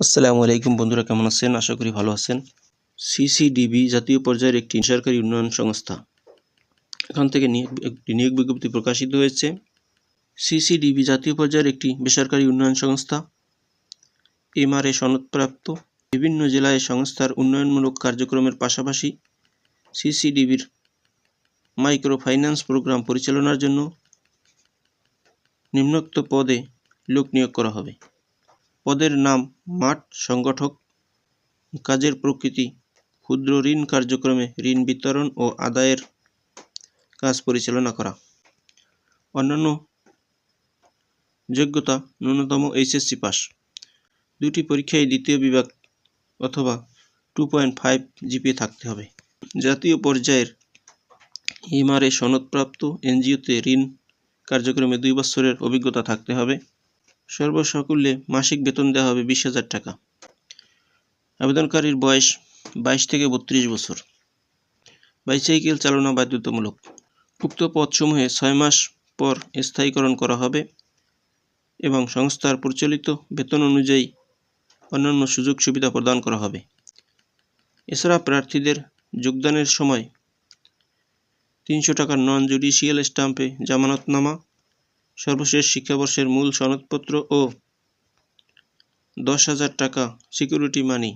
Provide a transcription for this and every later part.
আসসালামু আলাইকুম বন্ধুরা, কেমন আছেন? আশা করি ভালো আছেন। সিসিডিবি জাতীয় পর্যায়ের একটি সরকারি উন্নয়ন সংস্থা। এখান থেকে একটি নিয়োগ বিজ্ঞপ্তি প্রকাশিত হয়েছে। সিসিডিবি জাতীয় পর্যায়ের একটি বেসরকারি উন্নয়ন সংস্থা। এমআরএ সনদপ্রাপ্ত। বিভিন্ন জেলায় সংস্থার উন্নয়নমূলক কার্যক্রমের পাশাপাশি সিসিডিবির মাইক্রো ফাইন্যান্স প্রোগ্রাম পরিচালনার জন্য নিম্নোক্ত পদে লোক নিয়োগ করা হবে। পদের নাম মাঠ, সংগঠক, কাজের প্রকৃতি, ক্ষুদ্র ঋণ কার্যক্রমে ঋণ বিতরণ ও আদায়ের কাজ পরিচালনা করা। অন্যান্য যোগ্যতা ন্যূনতম এইচএসসি পাস। দুটি পরীক্ষায় দ্বিতীয় বিভাগ অথবা টু পয়েন্ট ফাইভ জিপিএ থাকতে হবে। জাতীয় পর্যায়ের এমআরএ সনদপ্রাপ্ত এনজিওতে ঋণ কার্যক্রমে দুই বছরের অভিজ্ঞতা থাকতে হবে। সর্বসাকুল্যে মাসিক বেতন দেওয়া হবে বিশ হাজার টাকা। আবেদনকারীর বয়স বাইশ থেকে বত্রিশ বছর। বাইসাইকেল চালনা বাধ্যতামূলক। উক্ত পদসমূহে ছয় মাস পর স্থায়ীকরণ করা হবে এবং সংস্থার প্রচলিত বেতন অনুযায়ী অন্যান্য সুযোগ সুবিধা প্রদান করা হবে। এছাড়া প্রার্থীদের যোগদানের সময় তিনশো টাকার নন জুডিশিয়াল স্ট্যাম্পে জামানতনামা সর্বশেষ শিক্ষাবর্ষের মূল সনদপত্র ও দশ হাজার টাকা সিকিউরিটি মানি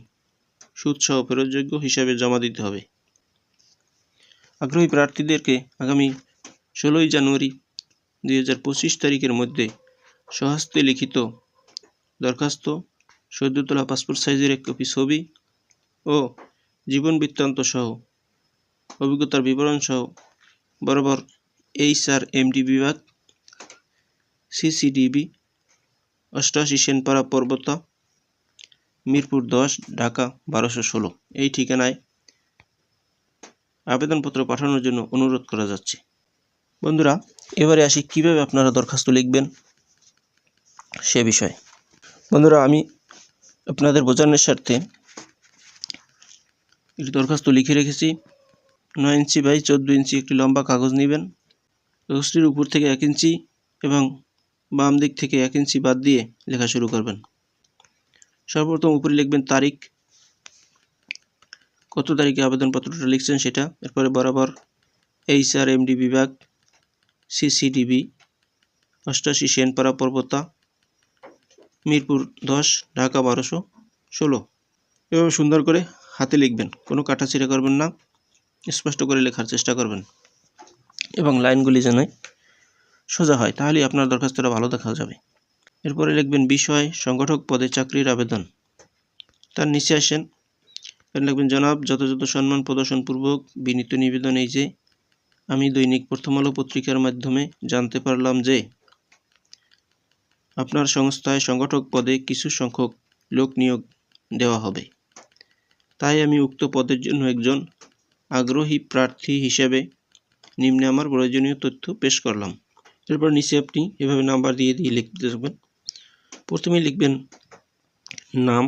সুদসহ ফেরতযোগ্য হিসাবে জমা দিতে হবে। আগ্রহী প্রার্থীদেরকে আগামী ষোলোই জানুয়ারি দুই হাজার পঁচিশ তারিখের মধ্যে স্বহস্তে লিখিত দরখাস্ত সদ্য তোলা পাসপোর্ট সাইজের এক কপি ছবি ও জীবন বৃত্তান্ত সহ অভিজ্ঞতার বিবরণ সহ বরাবর এইচ আর এমডি বিভাগ সিসিডিবি অষ্টআশি সেনপাড়া পর্বত, মিরপুর দশ, ঢাকা বারোশো ষোলো। এই ঠিকানায় আবেদনপত্র পাঠানোর জন্য অনুরোধ করা যাচ্ছে। বন্ধুরা, এবারে আসি কীভাবে আপনারা দরখাস্ত লিখবেন সে বিষয়ে। বন্ধুরা, আমি আপনাদের বোঝানোর স্বার্থে একটি দরখাস্ত লিখে রেখেছি। নয় ইঞ্চি বাই চোদ্দ ইঞ্চি একটি লম্বা কাগজ নেবেন। কাগজটির উপর থেকে এক ইঞ্চি এবং বাম দিক থেকে এক ইঞ্চি বাদ দিয়ে লেখা শুরু করবেন। সর্বপ্রথম উপরে লিখবেন তারিখ। কত তারিখে আবেদনপত্রটা লিখছেন সেটা? এরপরে বরাবর এইচ আর এমডি বিভাগ সিসিডিবি অষ্টাশি সেনপাড়া পর্বতা, মিরপুর দশ, ঢাকা বারোশো ষোলো। এভাবে সুন্দর করে হাতে লিখবেন। কোনো কাটা ছিঁড়ে করবেন না। স্পষ্ট করে লেখার চেষ্টা করবেন। এবং লাইনগুলি যেন সোজা হয়, তাহলেই আপনার দরখাস্তটা ভালো দেখা যাবে। এরপরে লিখবেন, বিষয়, সংগঠক পদে চাকরির আবেদন। তার নিচে আসেন লিখবেন, জনাব, যথাযথ সম্মান প্রদর্শনপূর্বক বিনীত নিবেদন এই যে, আমি দৈনিক প্রথম আলো পত্রিকার মাধ্যমে জানতে পারলাম যে, আপনার সংস্থায় সংগঠক পদে কিছু সংখ্যক লোক নিয়োগ দেওয়া হবে। তাই আমি উক্ত পদের জন্য একজন আগ্রহী প্রার্থী হিসেবে নিম্নে আমার প্রয়োজনীয় তথ্য পেশ করলাম। এরপর নিচে আপনি এভাবে নাম্বার দিয়ে দিয়ে লিখতে থাকবেন। প্রথমে লিখবেন নাম।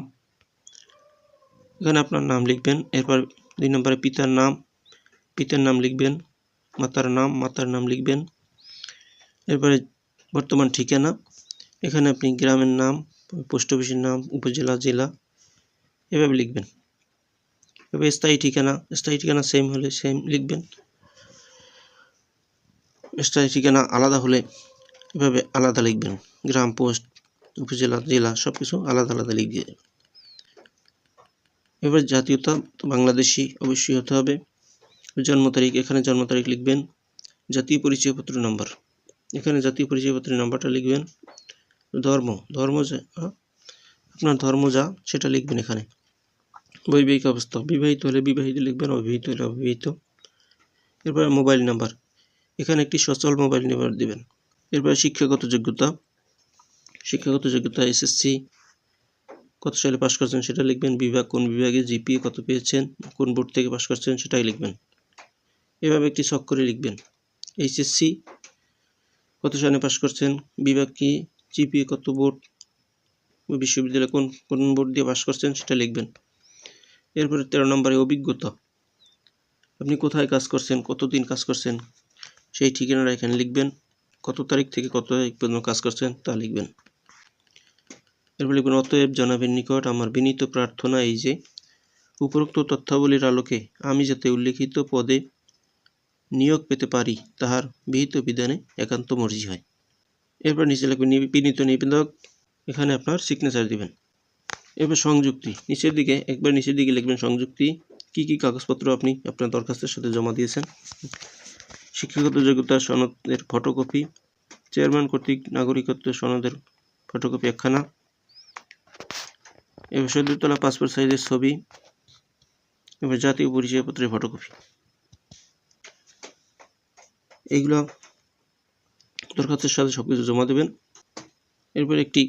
এখানে আপনার নাম লিখবেন। এরপর দুই নম্বরে পিতার নাম। পিতার নাম লিখবেন। মাতার নাম। মাতার নাম লিখবেন। এরপরে বর্তমান ঠিকানা। এখানে আপনি গ্রামের নাম, পোস্ট অফিসের নাম, উপজেলা, জেলা এভাবে লিখবেন। এভাবে স্থায়ী ঠিকানা। স্থায়ী ঠিকানা সেম হলে সেম লিখবেন। স্থায়ী ঠিকানা আলাদা হলে এভাবে আলাদা লিখবেন। গ্রাম পোস্ট, উপজেলা, জেলা সব কিছু আলাদা আলাদা লিখবে। এবার জাতীয়তা বাংলাদেশি অবশ্যই হতে হবে। জন্ম তারিখ, এখানে জন্ম তারিখ লিখবেন। জাতীয় পরিচয়পত্র নাম্বার, এখানে জাতীয় পরিচয়পত্রের নাম্বারটা লিখবেন। ধর্ম ধর্ম যা আপনার ধর্ম যা, সেটা লিখবেন এখানে। বৈবাহিক অবস্থা, বিবাহিত হলে বিবাহিত লিখবেন, অবিবাহিত হলে অবিবাহিত। এরপরে মোবাইল নাম্বার এখানে একটি সচল মোবাইল নাম্বার দেবেন। এরপরে শিক্ষাগত যোগ্যতা। শিক্ষাগত যোগ্যতা এসএসসি কত সালে পাশ করছেন সেটা লিখবেন। বিভাগ, কোন বিভাগে জিপিএ কত পেয়েছেন, কোন বোর্ড থেকে পাশ করছেন সেটাই লিখবেন। এভাবে একটি ছক করে লিখবেন। এইচএসসি কত সালে পাশ করছেন, বিভাগ কি জিপিএ কত বোর্ড বিশ্ববিদ্যালয়ে কোন কোন বোর্ড দিয়ে পাশ করছেন সেটা লিখবেন। এরপরে তেরো নম্বরে অভিজ্ঞতা। আপনি কোথায় কাজ করছেন, কতদিন কাজ করছেন সেই ঠিকানাটা এখানে লিখবেন। কত তারিখ থেকে কত তারিখ পর্যন্ত কাজ করছেন তা লিখবেন। এরপর লিখবেন অতএব জনাবের নিকট আমার বিনীত প্রার্থনা এই যে, উপরোক্ত তথ্যাবলীর আলোকে আমি যাতে উল্লেখিত পদে নিয়োগ পেতে পারি, তাহার বিহিত বিধানে একান্ত মর্জি হয়। এরপর নিচে লিখবেন বিনীত নিবেদক, এখানে আপনার সিগনেচার দিবেন। এরপর সংযুক্তি, নিচের দিকে, একবার নিচের দিকে লিখবেন সংযুক্তি, কি কি কাগজপত্র আপনি আপনার দরখাস্তের সাথে জমা দিয়েছেন? শিক্ষাগত যোগ্যতা সনদের ফটোকপি চেয়ারম্যান কর্তৃক নাগরিকত্ব সনদের ফটোকপি একখানা। এবার সদ্যতলা পাসপোর্ট সাইজের ছবি, এবার জাতীয় পরিচয়পত্রের ফটোকপি এইগুলো দরখাস্তের সাথে সব কিছু জমা দেবেন। এরপর একটি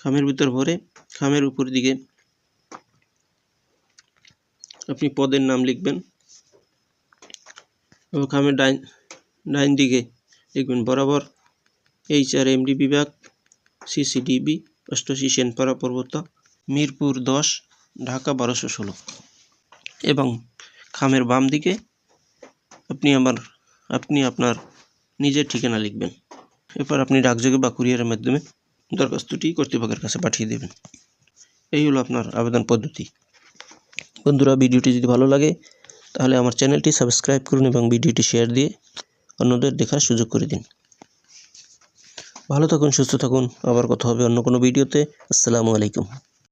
খামের ভিতর ভরে, খামের উপর দিকে আপনি পদের নাম লিখবেন। এবং খামের ডাইন ডাইন দিকে লিখবেন বরাবর এইচ আর এমডি বিভাগ সিসিডিবি অষ্টআশি সেনপাড়া পর্বত, মিরপুর দশ, ঢাকা বারোশো ষোলো। এবং খামের বাম দিকে আপনি আমার, আপনি আপনার নিজের ঠিকানা লিখবেন। এরপর আপনি ডাকযোগে বা কুরিয়ারের মাধ্যমে দরখাস্তটি কর্তৃপক্ষের কাছে পাঠিয়ে দেবেন। এই হলো আপনার আবেদন পদ্ধতি। বন্ধুরা, ভিডিওটি যদি ভালো লাগে তাহলে আমার চ্যানেলটি সাবস্ক্রাইব করুন এবং ভিডিওটি শেয়ার দিয়ে অন্যদের দেখার সুযোগ করে দিন। ভালো থাকুন, সুস্থ থাকুন। আবার কথা হবে অন্য কোনো ভিডিওতে। আসসালামু আলাইকুম।